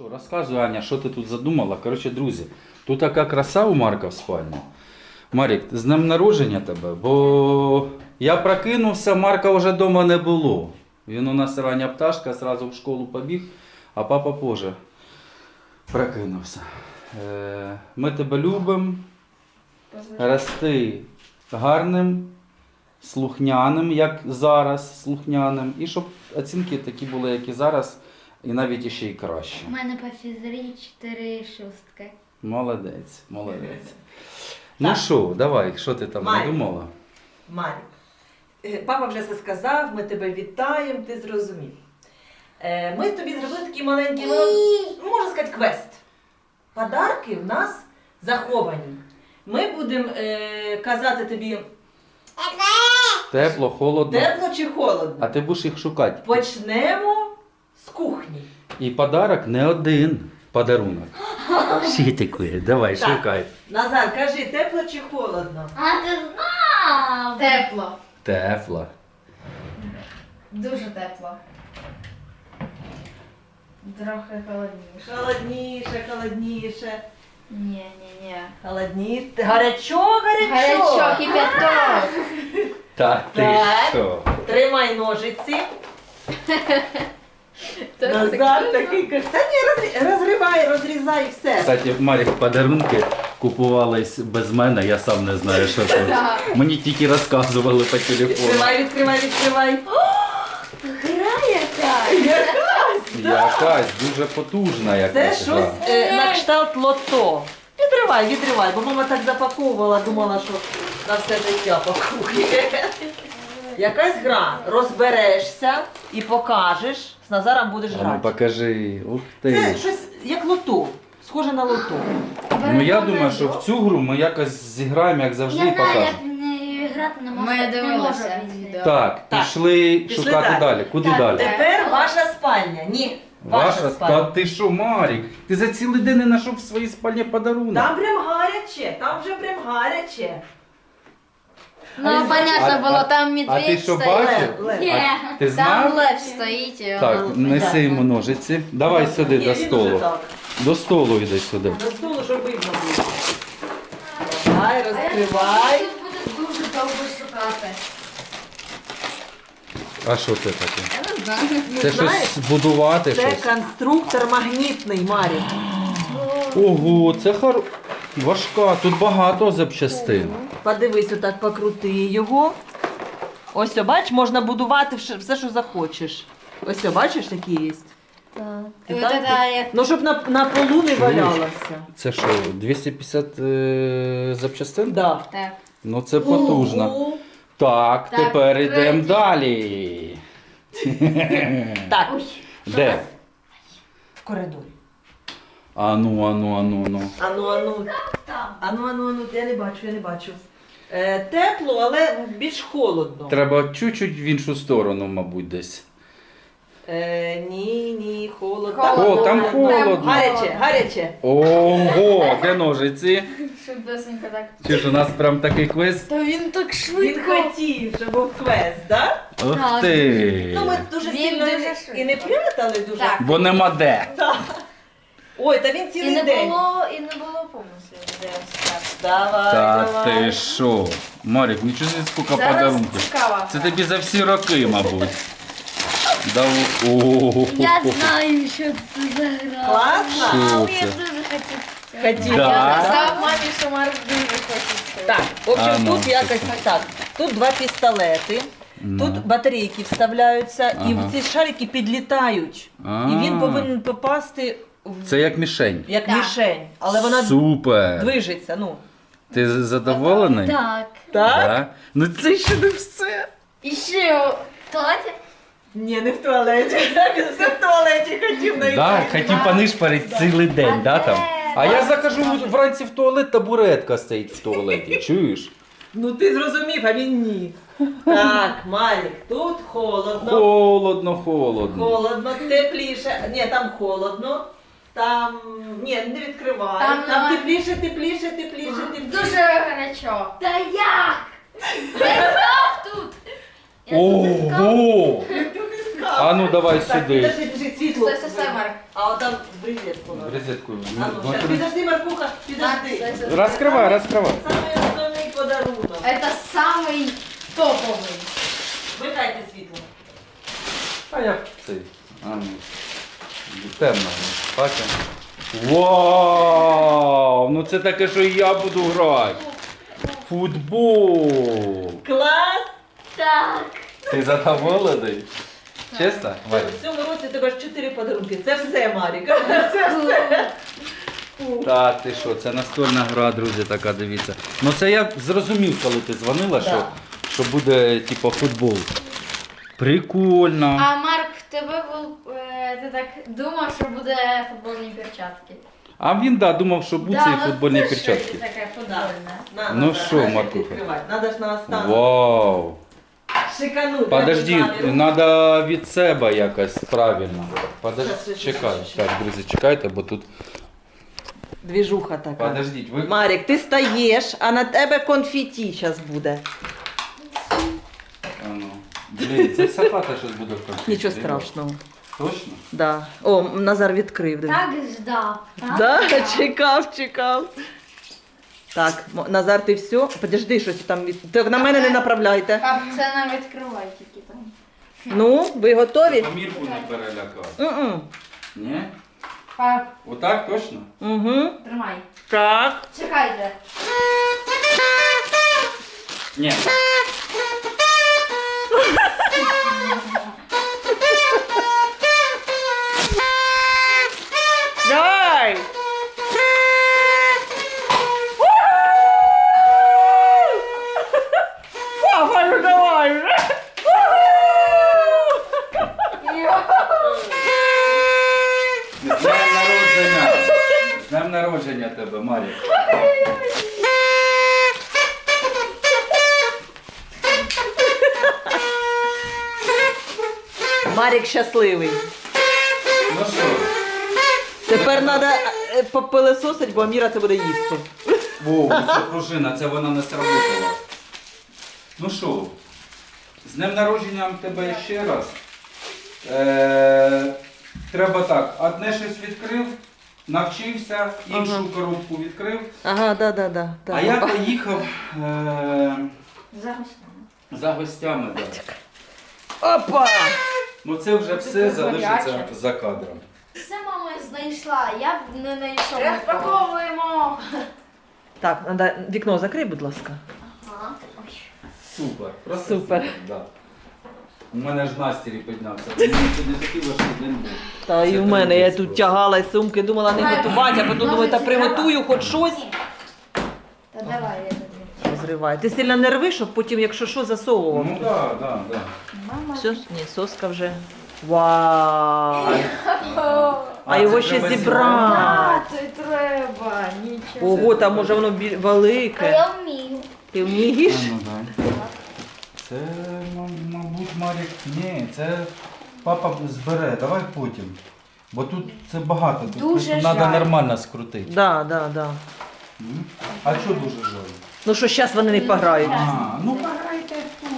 Що, розказуй, Аня, що ти тут задумала? Коротше, друзі, тут така краса у Марка в спальні. Марік, з днем народження тебе, бо я прокинувся, Марка вже вдома не було. Він у нас рання пташка, зразу в школу побіг, а папа позже прокинувся. Е, Ми тебе любимо, рости гарним, слухняним, як зараз, слухняним, і щоб оцінки такі були, як і зараз, і навіть іще й краще. У мене по фізрі 4 шостки. Молодець, молодець. Ну що, давай, що ти там Май. надумала? Марік, е, папа вже все сказав, ми тебе вітаємо, ти зрозумів. Е, Ми тобі зробили такий маленький, ну, можна сказати, квест. Подарки в нас заховані. Ми будемо е, казати тобі Тепло, холодно. тепло чи холодно. А ти будеш їх шукати. Почнемо кухні. І подарок не один подарунок. Ще такий, давай, Так. шукай. Назар, кажи, тепло чи холодно? А ти знав? Тепло. Тепло. Дуже тепло. Трохи холодніше. Холодніше, холодніше, Ні, ні, ні. холодніше. Гарячо, гарячо. Гарячо, кипяток. Та ти Так. що? Тримай ножиці. Це Назар такий каже, та ні, розрі- розривай, розрізай все. Кстати, Марік подарунки купувались без мене, я сам не знаю, що це. Мені тільки розказували по телефону. Відкривай, відкривай, відкривай. Гра яка? Якась дуже потужна Це якась. щось гра. е, на кшталт лото. Відривай, відривай, бо мама так запаковувала, думала, що на все життя пакує. Якась гра. Розберешся і покажеш. З Назаром будеш А ну грати. покажи. Ух Це ти. щось як лото. Схоже на лото. Ну я думаю, що в цю гру ми якось зіграємо, як завжди, і Я знаю, покажемо. як не грати не можу. Ми дивилися відео. Так, Так, пішли, пішли шукати далі. далі. Куди Так, далі? Тепер ваша спальня. Ні. Ваша, Ваша та спальня. ти що, Марік? Ти за цілий день не знайшов в своїй спальні подарунок. Там прям гаряче, там вже прям гаряче. Ну, А- понятно а- було, там А ти що стоїть. бачив? Лев, лев. А ти Там лев стоїть. і Так, воно- неси йому ножиці. Давай сюди Ні, до столу. До столу йди сюди. До столу, щоб видно було. Давай, розкривай. Тут буде дуже довго шукати. А що це таке? Я не знаю. Це знаєш, щось збудувати Це щось. конструктор магнітний, Марі. Ого, це хар... важка. Тут багато запчастин. Подивись, отак покрути його. Ось, о, бач, можна будувати вш- все, що захочеш. Ось, о, бачиш, такі є. От Так, Ну, щоб на, на полу не валялося. Це що, 250 е, запчастин? Да. так. Ну це потужно. Ого. Так, Так, тепер йдемо далі. Так, Де? в коридорі. Ану, ану, ану, ану. Ану, ану. Ану, ану, ану, я не бачу, я не бачу. Е, тепло, але більш холодно. Треба чуть-чуть в іншу сторону, мабуть, десь. Е, ні, ні, холодно. Холодно. О, там холодно. Гаряче, гаряче. Ого, де ножиці? Швидесенько так. Чи ж у нас прям такий квест? Та він так Він хотів, щоб був квест, так? Ух ти! Ну, ми дуже Він сильно дуже і- швидко. і не прятали дуже. Так. Бо нема де. Да. Ой, та він І цілий не день. було, і не було помислів, де так. Давай, Та давай. ти що? Марік, нічого не скільки Зараз подарунків. цікаво. Це тобі за всі роки, мабуть. Да, о, Я знаю, що це за гра. Класно? Що Я це? дуже хотів. Хотів. Да. Сказав мамі, що Марк дуже хоче. Так, в общем, А, ну, тут якось це так. Тут два пістолети. Ну. Тут батарейки вставляються, і Ага. в ці шарики підлітають. І він повинен попасти в Це як мішень. як Так. мішень. Але вона Супер. движеться. Ну. Ти задоволений? Так. Так? Да? Ну це ще не все. І ще Туалеті? Ні, не в туалеті. Він все в туалеті хотів знайти. Да, хотів понишпарити цілий день, да, там? А я захожу вранці в туалет, табуретка стоїть в туалеті, чуєш? Ну ти зрозумів, а він ні. Так, Малік, тут холодно. Холодно, холодно. Холодно, тепліше. Ні, там холодно. Там. Ні, не відкривай. Там Там, нема- тепліше, тепліше, тепліше, тепліше. дуже гарячо. Та як? Я тут. Я тут іскав. Ого! А ну давай Так, сюди. підожди, підожди, світло. Стой, стой, стой, Марк. А от там в розетку. надо. Розетку. А ну, щас, підожди, Маркуха, Марк, підожди. стой, стой. Розкривай, розкривай. Самий основний подарунок. Это самый топовый. Вмикайте світло. А я цей. А ну. Темно. Бачиш? Вау! Ну це таке, що і я буду грати. Футбол. Клас! Так. Ти задоволений? Чесно? Ваня? В цьому році у тебе ж чотири подарунки. Це все, Марік. Це все. Та ти що, це настольна гра, друзі, така дивіться. Ну це я зрозумів, коли ти дзвонила, що, Да. що буде типу футбол. Прикольно. А Марк, в тебе був. е, Ти так думав, що буде футбольні перчатки. А він да, думав, що буці і ну футбольні перчатки. таке футбольне. На, Ну що, Маркуха? Надо ж на останок. Вау! Шиканути. Подожди, треба від себе якось правильно. Подожди, щас, чекай, щас, щас. так, друзі, чекайте, бо тут. Двіжуха така. Подождіть, ви. Марік, ти стаєш, а на тебе конфеті зараз буде. А ну. Блін, це вся хата щось буде в конфлікті. Нічого страшного. Точно? Да. О, Назар відкрив. диви. Так ждав. Так Да, чекав, чекав. Так, Мо- Назар, ти все? Подожди, щось там від... Так на мене не направляйте. Пап, це нам відкривай тільки там. Ну, ви готові? Амірку не перелякав. Ні? Пап, Отак точно? Угу. тримай. Так. Чекайте. Ні. Тебе, Марік. Марік щасливий. Ну що? Тепер треба попилисосить, бо Аміра це буде їсти. Воу, це пружина, це вона не сработала. Ну що, з днем народження тебе ще раз. Е, треба так, одне щось відкрив, навчився, іншу Ага. коробку відкрив. Ага, да, да, да. да. А я поїхав е, Зараз. за гостями. Да. Опа! Ну це вже все залишиться за кадром. Все мама знайшла, я б не знайшов. Розпаковуємо. Так, надо вікно закрий, будь ласка. Ага. Супер. Просто Супер. Да. У мене ж настрій піднявся. Мені це не такий важкий день був. Та і в мене я тут тягала сумки, думала не готувати, а потім думаю, та приготую хоч щось. Та давай, я тобі. Зриваю. Ти сильно не рви, щоб потім, якщо що, засовував. Ну так, да, так. Мама. Все, ні, соска вже. Вау! А це його ще треба зібрати. Треба. Нічого. Ого, там може воно бі- А велике. я вмію. Ти вмієш? А, ну, да. Це, мабуть, Марік. Ні, це папа збере, давай потім. Бо тут це багато. Тут, Дуже тут треба жаль. нормально скрутити. Да, да, да. М? А що дуже жаль? Ну що, зараз вони не пограють. А, ну пограйте тут.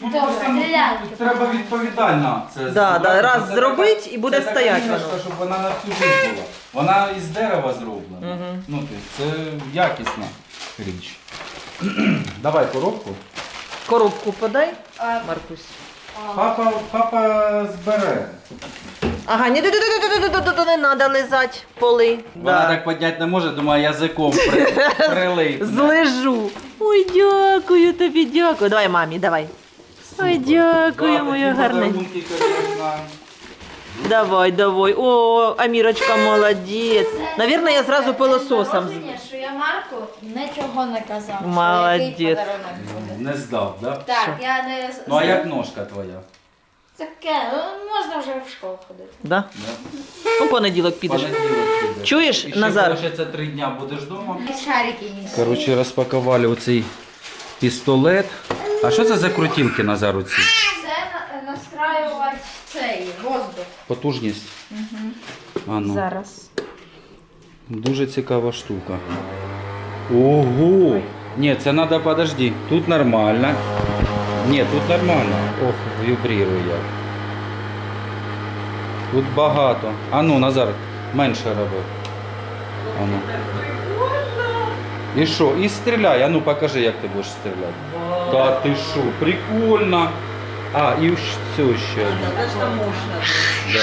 Тут Добре, просто, ну, треба відповідально це Да, зробити. да, раз Це зробить і буде це стоять така іграшка, воно. щоб вона на всю життя була. Вона із дерева зроблена. Мгм. Ну, це якісна річ. Давай коробку. Коробку подай, Маркусь. Папа, папа збере. Ага, ні, ду- ду- ду- ду- ду- ду- ду- ду- не треба лизати поли. Вона так підняти не може, думаю, язиком при, прилипне. Злежу. Ой, дякую тобі, дякую. Давай мамі, давай. Ой, дякую, моя гарна. подарунки, конечно. Давай, давай. О, Амірочка молодець. Навірно, я зразу пилососом. Враження, що я Марку нічого не казав. що Молодець. який подарунок буде. Не здав, да? Так, я не... з- Ну а як ножка твоя? Таке, ну, можна вже в школу ходити. Да? Да? У понеділок підеш. Понеділок піде. Чуєш, І ще, Назар? короче, це три дня будеш вдома. І шарики ніс. Коротше, розпакували оцей пістолет. А що це за крутілки Назар оці? Цей воздух. Потужність. А ну. Зараз. Дуже цікава штука. Ого! Ні, це треба, подожди. Тут нормально. Ні, тут нормально. Ох, вібрірує. Тут багато. А ну, Назар, менше роби. А ну. І що? І стріляй. А ну покажи, як ти будеш стріляти. Та ти що, прикольно. А, і все ще. Да.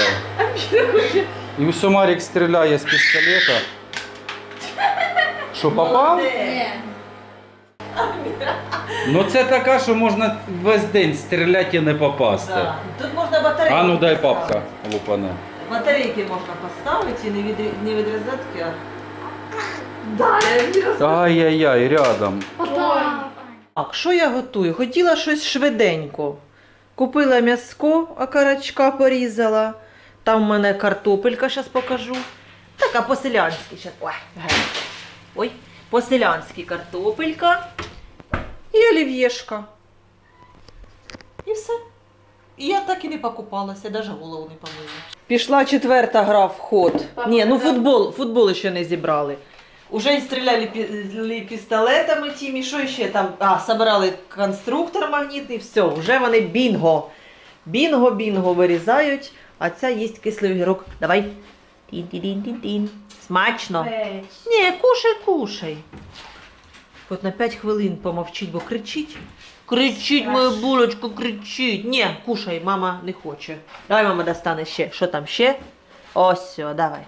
І все Марік стріляє з пістолета. Що, попав? Ну це така, що можна весь день стріляти і не попасти. Да. Тут можна батарейки. А ну дай поставити. папка лупане. Батарейки можна поставити і не від, не від розетки, а Ай-яй-яй, рядом. Так, що я готую? Хотіла щось швиденько. Купила м'яско, окорочка порізала. Там в мене картопелька, зараз покажу. Така по-селянськи. Ой. Ой, по-селянськи картопелька і олів'єшка. І все. І я так і не покупалася, навіть голову не помила. Пішла четверта гра в ход. Папа Ні, ну футбол, футбол ще не зібрали. Уже стріляли пі- пістолетами тими, що ще там? А, собирали конструктор магнітний, все, вже вони бінго. Бінго, бінго вирізають, а ця їсть кислий огірок. Давай. Тін-тін-тін-тін. Смачно. Печ. Ні, кушай, кушай. От на 5 хвилин помовчить, бо кричить. Кричить, мою булочку, кричить. Ні, кушай, мама не хоче. Давай, мама достане ще. Що там ще? Ось все, давай.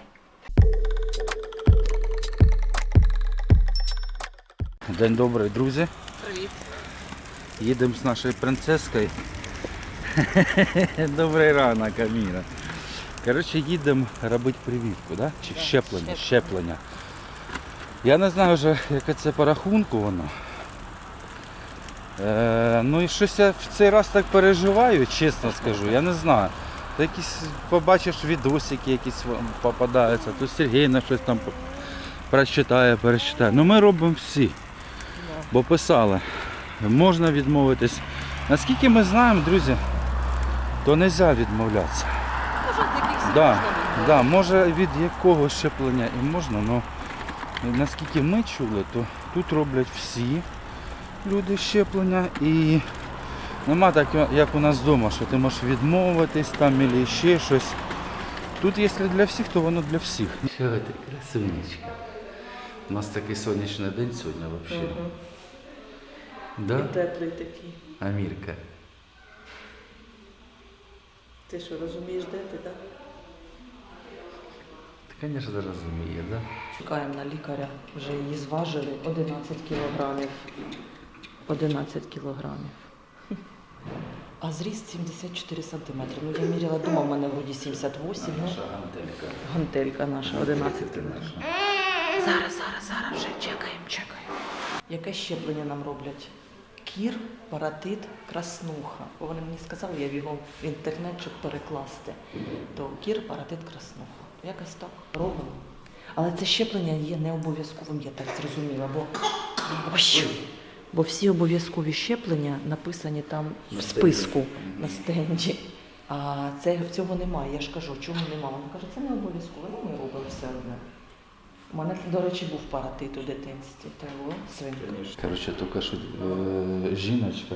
День добрий, друзі. Привіт. Їдемо з нашою принцескою. Добрий ранок, Аміра. Коротше, їдемо робити прививку, да? чи Да, щеплення, щеплення. Я не знаю вже, яке це по рахунку воно. Е, ну і щось я в цей раз так переживаю, чесно скажу, я не знаю. Та якісь побачиш відосики якісь попадаються, то Сергій на щось там прочитає, перечитає. Ну ми робимо всі, бо писали, можна відмовитись. Наскільки ми знаємо, друзі, то не можна відмовлятися. Да, да, може від якого щеплення і можна, але наскільки ми чули, то тут роблять всі люди щеплення і нема так, як у нас вдома, що ти можеш відмовитись там або ще щось. Тут, якщо для всіх, то воно для всіх. Що ти, красунечка. У нас такий сонячний день сьогодні взагалі. Да? теплий такий. Амірка. Ти що розумієш, де ти, так? Ти, звісно, розуміє, да? Чекаємо на лікаря. Вже її зважили 11 кілограмів. 11 кілограмів. А зріст 74 сантиметри. Ну я міряла дома, в мене вроді 78. Ну, Наша гантелька. гантелька наша 11 кілограмів. наша. Зараз, зараз, зараз вже чекаємо, чекаємо. Яке щеплення нам роблять? Кір, паратит, краснуха. Бо вони мені сказали, я бігом в інтернет, щоб перекласти. То кір, паратит, краснуха. Якось так робимо. Але це щеплення є не обов'язковим, я так зрозуміла, бо, бо всі обов'язкові щеплення написані там в списку на стенді. А це, цього немає. Я ж кажу, чому немає? Вона каже, це не обов'язково, ну ми робимо все одне. У мене, до речі, був паратит у дитинстві. Та о, свинка. Коротше, тільки що е, жіночка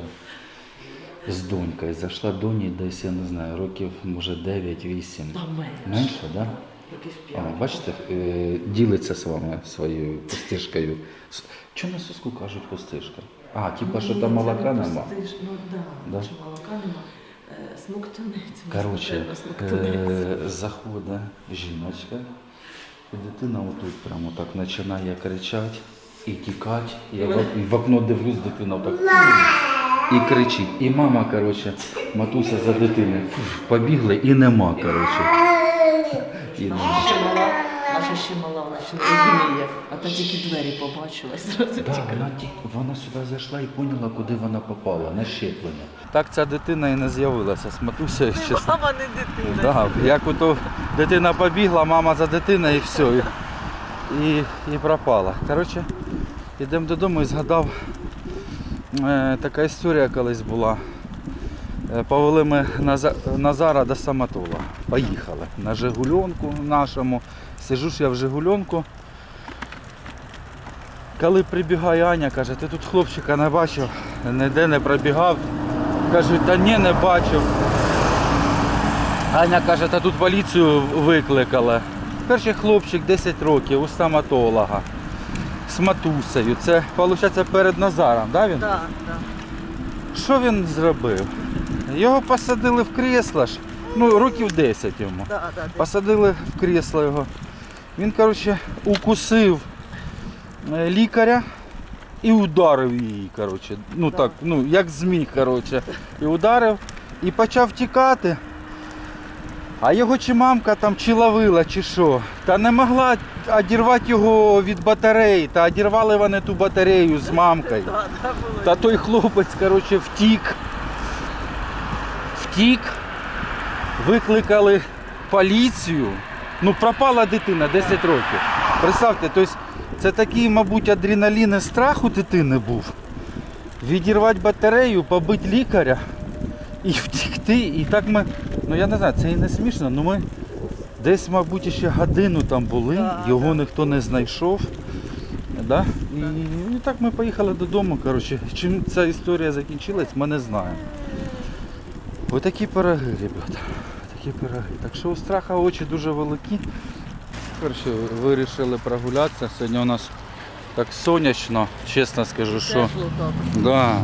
з донькою зайшла доні десь, я не знаю, років може 9-8. Та менше. Менше, так? Да? Років А, п'ять. бачите, е, ділиться з вами своєю пустишкою. С- Чому на соску кажуть пустишка? А, типа, що Ні, там молока не нема. Ну да, Да? що молока нема. Е, Смоктунець. Коротше, е, заходить жіночка, і дитина отут прямо так починає кричати і тікати. Я в, і в окно дивлюсь, дитина так і кричить. І мама, коротше, матуся за дитиною побігли і нема, коротше. І нема. Наша ще мала, вона ще не розуміє. А та тільки двері побачила і зразу Да, вона, ті- вона сюди зайшла і поняла, куди вона попала, на щеплення. Так ця дитина і не з'явилася з матусею. чесно. Мама не дитина. Да, як ото дитина побігла, мама за дитиною і все. І, і, і пропала. Коротше, йдемо додому і згадав, е, така історія колись була. Е, Повели ми Наза- Назара до Саматола. Поїхали на Жигульонку нашому. Сижу ж я в Жигульонку. Коли прибігає Аня, каже, ти тут хлопчика не бачив, ніде не пробігав. Кажуть, та ні, не бачив. Аня каже, та тут поліцію викликали. Перший хлопчик 10 років у стоматолога з матусею. Це, виходить, перед Назаром, да, він? Так, так. Що він зробив? Його посадили в кресло ж, ну, років 10 йому. Да, да, да. Посадили в крісло його. Він, коротше, укусив е, лікаря і ударив її, коротше. Ну Да. так, ну, як зміг, коротше. І ударив і почав тікати. А його чи мамка там чи ловила, чи що. Та не могла одірвати його від батареї. Та одірвали вони ту батарею з мамкою. Та той хлопець, коротше, втік. Втік. Викликали поліцію. Ну, пропала дитина 10 років. Представте, тобто це такий, мабуть, адреналін і страх у дитини був. Відірвати батарею, побити лікаря і втікти. І так ми, ну я не знаю, це і не смішно, але ми десь, мабуть, ще годину там були, його ніхто не знайшов. Да? І, і так ми поїхали додому. Коротше. Чим ця історія закінчилась, ми не знаємо. Ось такі пироги, ребята. Такі пироги. Так що у страха очі дуже великі. Коротше, вирішили прогулятися. Сьогодні у нас так сонячно, чесно скажу, що. Да.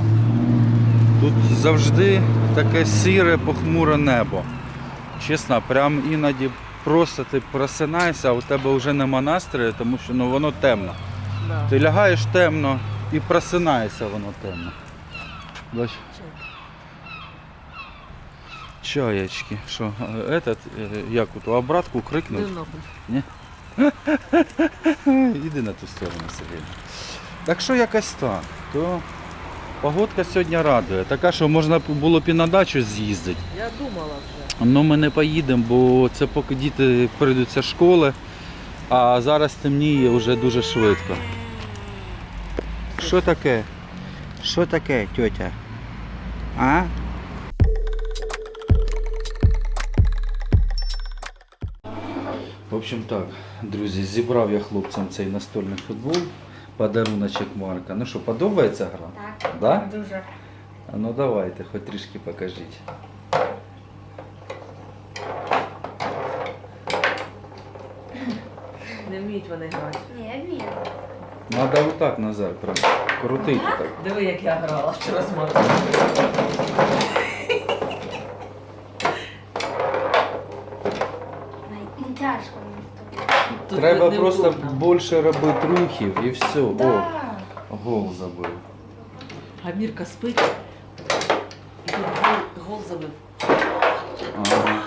Тут завжди таке сіре, похмуре небо. Чесно, прям іноді просто ти просинаєшся, а у тебе вже нема настрою, тому що ну, воно темно. Да. Ти лягаєш темно і просинаєшся воно темно. Бач. Чаєчки. Що, е, этот, е, як у ту обратку крикнув? Іди. Іди на ту сторону собі. Так що якось так, то погодка сьогодні радує. Така, що можна було б і на дачу з'їздити. Я думала вже. Ну ми не поїдемо, бо це поки діти прийдуть з школи, а зараз темніє вже дуже швидко. Що таке? Що таке, тьотя? А? Общем так, друзі, зібрав я хлопцям цей настольний футбол, подаруночок Марка. Ну що, подобається гра? Так, Да? дуже. А ну давайте, хоч трішки покажіть. Не вміють вони грати. Ні, вмію. Надо отак, Назар, прям крутити так. Диви, як я грала вчора з Марком. Не тяжко мені з тобою. Тут Треба не просто більше робити рухів і все. О, гол забив. А Мірка спить. І тут гол, гол забив. Ага.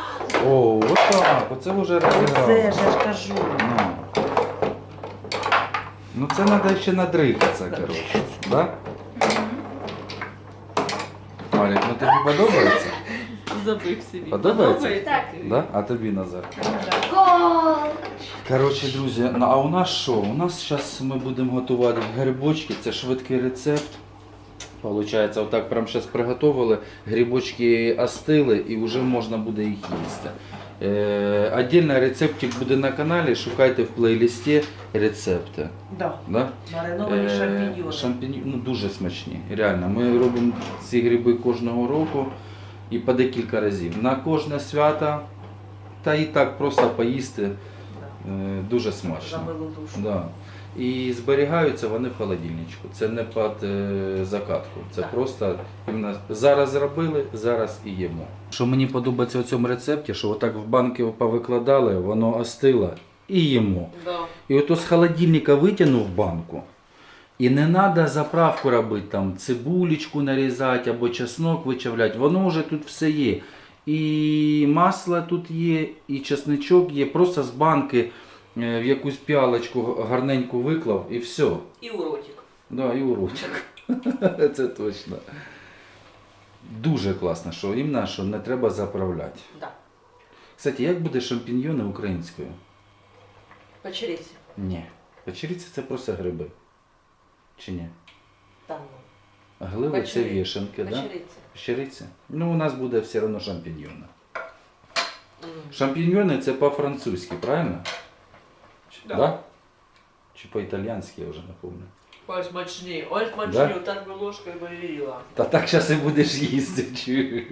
О, отак. Оце вже розіграв. ж я ж кажу. Ну. ну це треба ще надрикатися, коротше. Да? Марік, ну тобі подобається? Забив собі. Подобається? Так. Да? А тобі Назар? Гол! Коротше, друзі, ну а у нас що? У нас зараз ми будемо готувати грибочки, це швидкий рецепт. Получається, отак прямо зараз приготували, грибочки остили і вже можна буде їх їсти. Е, Отдельно рецептик буде на каналі, шукайте в плейлисті рецепти. Да. Да? Мариновані Е, шампіньйони. шампінь- ну, дуже смачні. Реально. Ми робимо ці гриби кожного року і по декілька разів. На кожне свято, та і так просто поїсти Да. е, дуже смачно. Да. І зберігаються вони в холодильничку. Це не під е, закатку. Це Так. просто зараз зробили, зараз і їмо. Що мені подобається у цьому рецепті, що отак в банки повикладали, воно остило і їмо. Да. І ото з холодильника витягнув банку. І не треба заправку робити, там цибулечку нарізати або чеснок вичавляти. Воно вже тут все є. І масло тут є, і чесничок є. Просто з банки е, в якусь піалочку гарненько виклав і все. І уротик. Да, і урочок. Це точно. Дуже класно, що іменно, що не треба заправляти. Да. Кстати, як буде шампіньйони українською? Печериці. Ні. Печериця це просто гриби. Чи ні? Там. Гливи це Печери- вішенки, да? Печериці. Печериця. Ну, у нас буде все одно шампіньйони. М. Шампіньйони це по-французьки, правильно? Чи, Да. да? Чи по-італійськи, я вже не пам'ятаю. Ой, смачні, ой, смачні, Да? отак би ложкою би їла. Та так зараз і будеш їсти, чуєш.